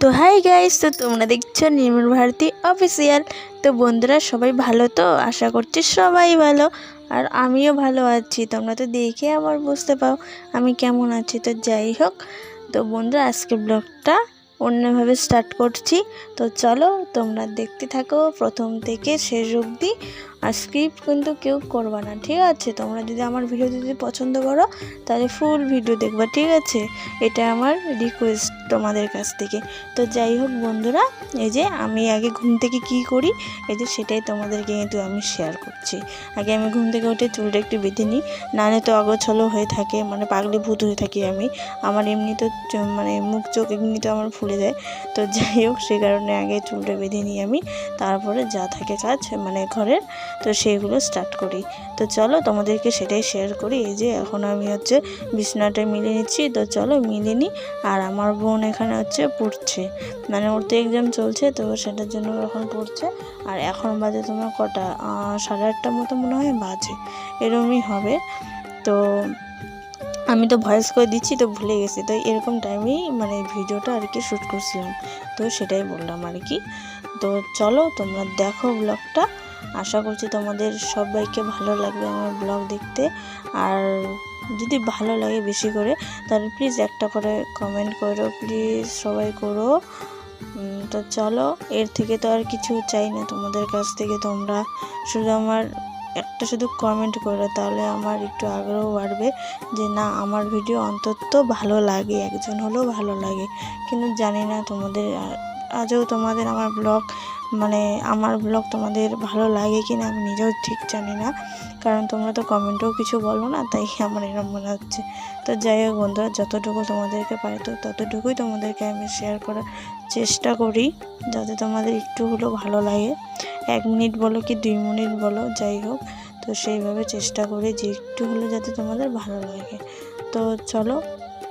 তো hi guys, তো তোমরা দেখছ নির্মল ভারতী অফিসিয়াল তো বন্ধুরা, সবাই ভালো তো? আশা করছি সবাই ভালো। আর আমিও ভালো আছি, তোমরা তো দেখে আমার বুঝতে পাও আমি কেমন আছি। তো যাই হোক, তো বন্ধুরা আজকে ব্লগটা অন্যভাবে স্টার্ট করছি। তো চলো তোমরা দেখতে থাকো প্রথম থেকে শেষ অবধি। আর স্ক্রিপ্ট কিন্তু কেউ করবা না, ঠিক আছে? তোমরা যদি আমার ভিডিও যদি পছন্দ করো, তাহলে ফুল ভিডিও দেখবা, ঠিক আছে? এটা আমার রিকোয়েস্ট তোমাদের কাছ থেকে। তো যাই হোক বন্ধুরা, এই যে আমি আগে ঘুম থেকে কি করি, এই যে সেটাই তোমাদেরকে কিন্তু আমি শেয়ার করছি। আগে আমি ঘুম থেকে উঠে চুলটা একটু বেঁধে নিই, নাহলে তো অগোছলো হয়ে থাকে মানে পাগলি ভূত হয়ে থাকি আমি। আমার এমনি তো মানে মুখ চোখ এমনি তো আমার ফুলে যায়। তো যাই হোক, সে কারণে আগে চুলটা বেঁধে নিই আমি, তারপরে যা থাকে কাজ মানে ঘরের তো সেইগুলো স্টার্ট করি। তো চলো তোমাদেরকে সেটাই শেয়ার করি, এই যে এখন আমি হচ্ছে বিছনাটা মিলে নিচ্ছি, তো চলো মিলে নিই। আর আমার বোন এখানে হচ্ছে পড়ছে। মানে ওর তো এক্সাম চলছে, তো সেটার জন্য এখন পড়ছে। আর এখন বাজে তোমার কটা? সাড়ে আটটার মতো মনে হয়, বাজে। এরমই হবে। তো আমি তো ভয়েস করে দিচ্ছি, তো ভুলে গেছি। তো এরকম টাইমেই মানে ভিডিওটা আর কি শ্যুট করছিলাম। তো সেটাই বললাম আর কি। তো চলো তোমরা দেখো ব্লগটা আশা করছি তোমাদের সবাইকে ভালো লাগবে আমার ব্লগ দেখতে। আর যদি ভালো লাগে বেশি করে, তাহলে প্লিজ একটা করে কমেন্ট করো প্লিজ সবাই করো। তো চলো, এর থেকে তো আর কিছু চাই না তোমাদের কাছ থেকে। তোমরা শুধু আমার একটা শুধু কমেন্ট করো, তাহলে আমার একটু আগ্রহ বাড়বে যে না, আমার ভিডিও অন্তত ভালো লাগে, একজন হলেও ভালো লাগে। কিন্তু জানি না তোমাদের আজও তোমাদের আমার ব্লগ মানে আমার ব্লগ তোমাদের ভালো লাগে কি না আমি নিজেও ঠিক জানি না। কারণ তোমরা তো কমেন্টেও কিছু বলো না, তাই আমার এরকম মনে হচ্ছে। তো যাই হোক বন্ধুরা, যতটুকু তোমাদেরকে পারে তো ততটুকুই তোমাদেরকে আমি শেয়ার করার চেষ্টা করি, যাতে তোমাদের একটু হলেও ভালো লাগে। এক মিনিট বলো কি দুই মিনিট বলো, যাই হোক। তো সেইভাবে চেষ্টা করি যে একটু হলেও যাতে তোমাদের ভালো লাগে। তো চলো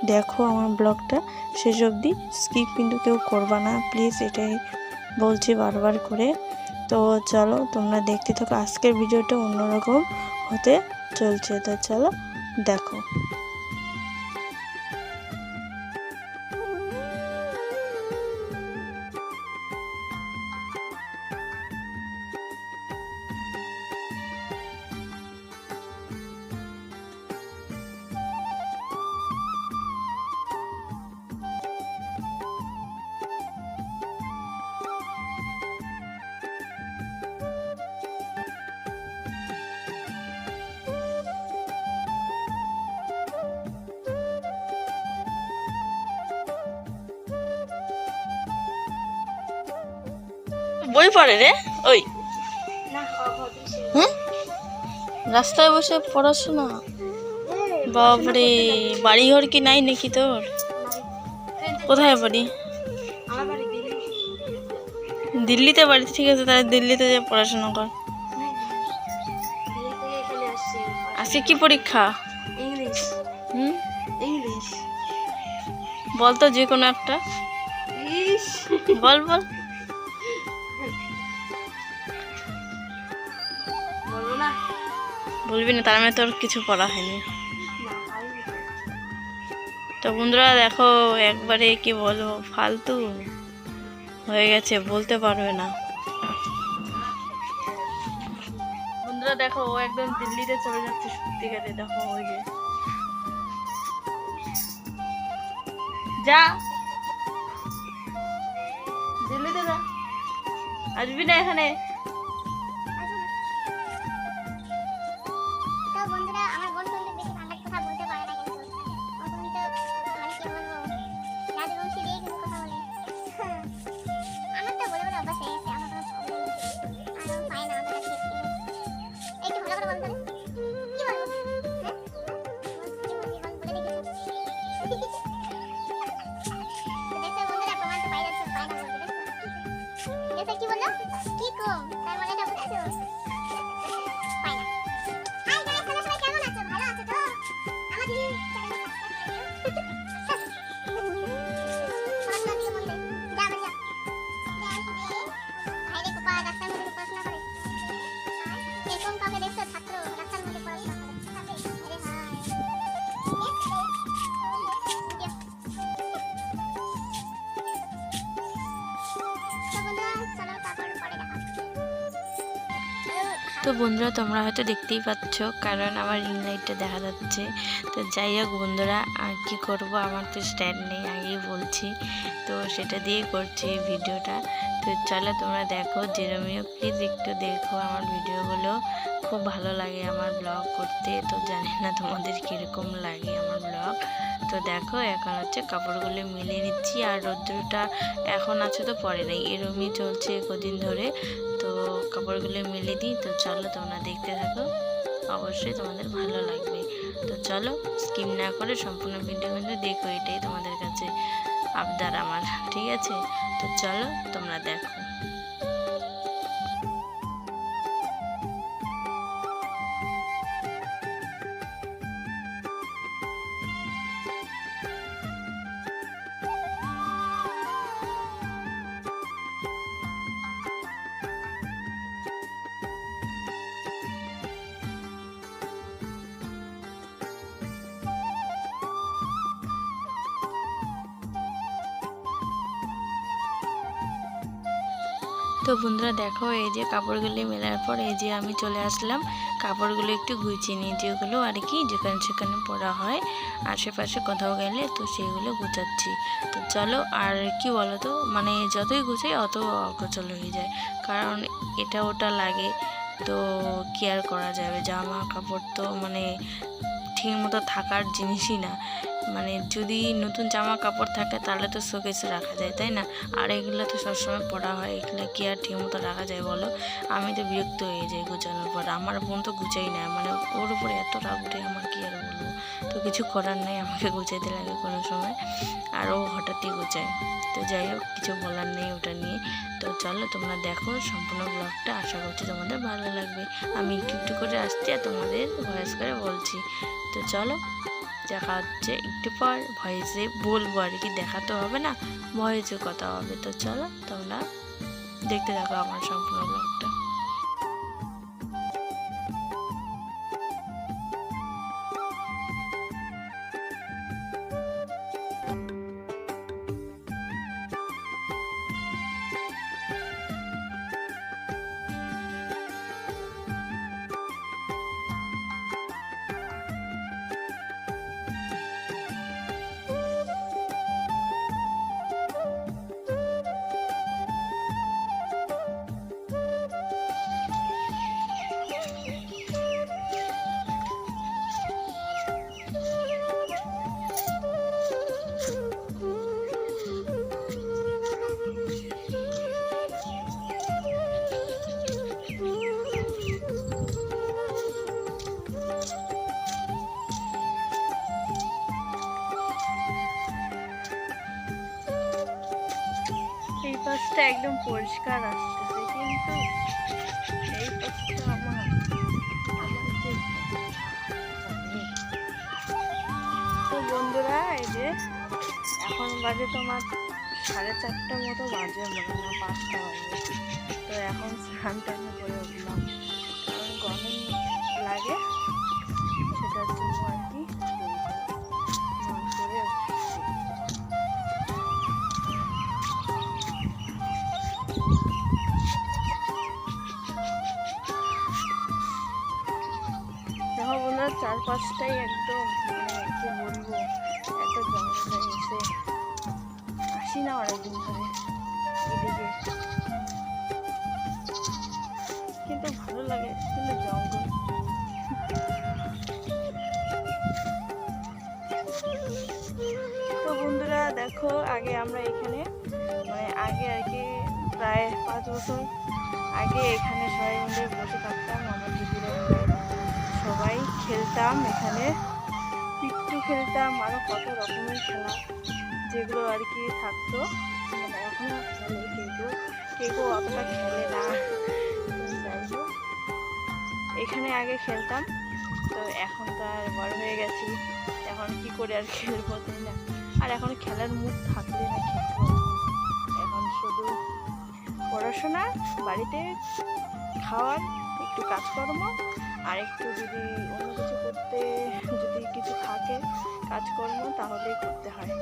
দেখো আমার ব্লগটা শেষ অবধি। স্কিপ কিন্তু কেউ করবা না। প্লিজ এটাই বলছি বারবার করে। তো চলো, তোমরা দেখতে থাকো। আজকের ভিডিওটা অন্যরকম হতে চলছে। তো চলো, দেখো। বই পড়ে রে? ওই। হ্যাঁ রাস্তায় বসে পড়াশোনা? বাপরে বাড়িঘর কি নাই নাকি তোর? কোথায় বাড়ি? দিল্লিতে বাড়ি ঠিক আছে তাহলে দিল্লিতে যে পড়াশোনা কর। আজকে কি পরীক্ষা? ইংলিশ। হুম? ইংলিশ। বল তো যে কোনো একটা। বল বলো। বলবি না, তার মানে তোর কিছু পড়া হয়নি। তো। বন্ধুরা, দেখো, একবারে কি বলব, ফালতু। হয়ে গেছে, বলতে পারবে না। বন্ধুরা, দেখো, ও একদম দিল্লিতে চলে যাচ্ছে সত্যিকারে, দেখো, ওই যে। যা। দিল্লিতে যা। আসবি না এখানে? তো বন্ধুরা, তোমরা হয়তো দেখতেই পাচ্ছ, কারণ আমার রিং লাইটটা দেখা যাচ্ছে। তো যাই হোক বন্ধুরা, আর কি করব? আমার তো স্ট্যান্ড নেই, আগেই বলছি। তো সেটা দিয়েই করছি ভিডিওটা। তো চলো তোমরা দেখো, যেরমিও প্লিজ একটু দেখো আমার ভিডিওগুলো। খুব ভালো লাগে আমার ব্লগ করতে। তো জানি না তোমাদের কীরকম লাগে আমার ব্লগ তো দেখো, এখন হচ্ছে কাপড়গুলো মিলিয়ে নিচ্ছি, আর রৌদ্রটা এখন আছে তো পরে নেই। এরমই চলছে কদিন ধরে। কাপড়গুলো মিলে দিই। তো চলো তোমরা দেখতে থাকো। অবশ্যই তোমাদের ভালো লাগবে। তো চলো স্কিম না করে সম্পূর্ণ ভিডিও কিন্তু দেখো, এটাই তোমাদের কাছে আবদার আমার, ঠিক আছে? তো চলো, তোমরা দেখো। তো বন্ধুরা দেখো, এই যে কাপড়গুলি মেলার পর এই যে আমি চলে আসলাম। কাপড়গুলো একটু গুছিয়ে নিই যেগুলো আর কি যেখানে সেখানে পরা হয়। আশেপাশে কোথাও গেলে তো সেগুলো গুছাচ্ছি। তো চলো, আর কি বলো তো মানে যতই গুছাই অত অগোছল হয়ে যায়। কারণ এটা ওটা লাগে, তো কি আর করা যাবে? জামা কাপড় তো মানে ঠিক মতো থাকার জিনিসই না। মানে যদি নতুন জামা কাপড় থাকে, তাহলে তো শোকেসে রাখা যায়, তাই না? আর এগুলো তো সবসময় পড়া হয়, এগুলো কি আর ঠিক মতো রাখা যায় বলো? আমি তো বিরক্ত হয়ে যাই গুছানোর পর, আমার বোন তো গুছাই না মানে ওর উপরে এত রাগ উঠে, আমার কি আর বলব? তো কিছু করার নেই, আমাকে গুছাইতে লাগে কোনো সময়, আর ও হঠাৎই গুছায়। তো যাই হোক, কিছু বলার নেই ওটা নিয়ে। তো চলো, তোমরা দেখো সম্পূর্ণ ব্লগটা, আশা করছি তোমাদের ভালো লাগবে। আমি একটু একটু করে আসছি আর তোমাদের ভয়েস করে বলছি। তো চলো দেখা হচ্ছে একটু পর ভয়েসে বলব আর কি দেখা তো হবে না, ভয়েসে কথা হবে। তো চলো তোমরা দেখতে থাকো আমার সম্পূর্ণ পাশটা একদম পরিষ্কার আসতেছে, কিন্তু এই পাশটা আমার তো বন্ধুরা, এই যে এখন বাজে তোমার সাড়ে চারটার মতো বাজে, মনে না পাঁচটা বাজে তো এখন স্নান টান করে উঠলাম। কারণ গরম লাগে, সেটার জন্য আর কি চারপাশটাই একদম মানে কি বলব, এত জঙ্গল হয়ে আসি না অনেকদিন ধরে এদিকে। কিন্তু ভালো লাগে, কিন্তু জঙ্গল। তো বন্ধুরা, দেখো, আগে আমরা এখানে মানে আগে আর প্রায় পাঁচ বছর আগে এখানে সবাই মিলে বসে থাকতাম, আমার দিদিরা সবাই খেলতাম এখানে। পিট্টু খেলতাম আরও কত রকমের খেলা যেগুলো আর কি থাকতো। মানে এখনও খেলে কেউ কেউ অতটা খেলে না। এখানে আগে খেলতাম। তো এখন তো আর বড় হয়ে গেছি। এখন কি করে আর খেলব তাই না। আর এখন খেলার মুড থাকলে না খেলতে এখন শুধু পড়াশোনা, বাড়িতে খাওয়ার একটু কাজকর্ম, আর একটু যদি অন্য কিছু করতে, যদি কিছু থাকে কাজকর্ম তাহলেই করতে হয়।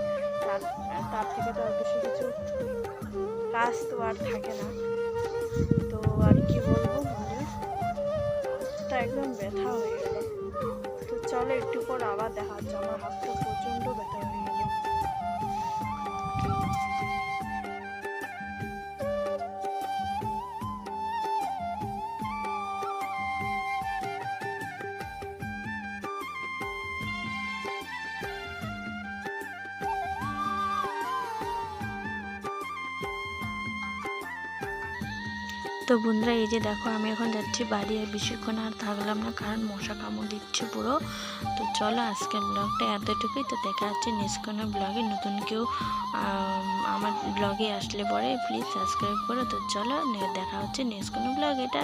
তার তার থেকে তো আর বেশি কিছু কাজ তো আর থাকে না। তো আর কি বলব বন্ধু? একদম ব্যথা হয়ে গেল। তো চলো একটু পর আবার দেখা হচ্ছে। আমার হাতটা প্রচণ্ড ব্যথা হয়ে তো বন্ধুরা এই যে দেখো আমি এখন যাচ্ছি বাড়ি আর বেশিক্ষণ আর থাকলাম না কারণ মশা কামড় দিচ্ছে পুরো। তো চলো আজকের ব্লগটা এতটুকুই। তো দেখা যাচ্ছে নেক্সট ব্লগে নতুন কেউ আম, আমার ব্লগে আসলে পরে প্লিজ সাবস্ক্রাইব করো। তো চলো দেখা হচ্ছে নেক্সট ব্লগে। এটা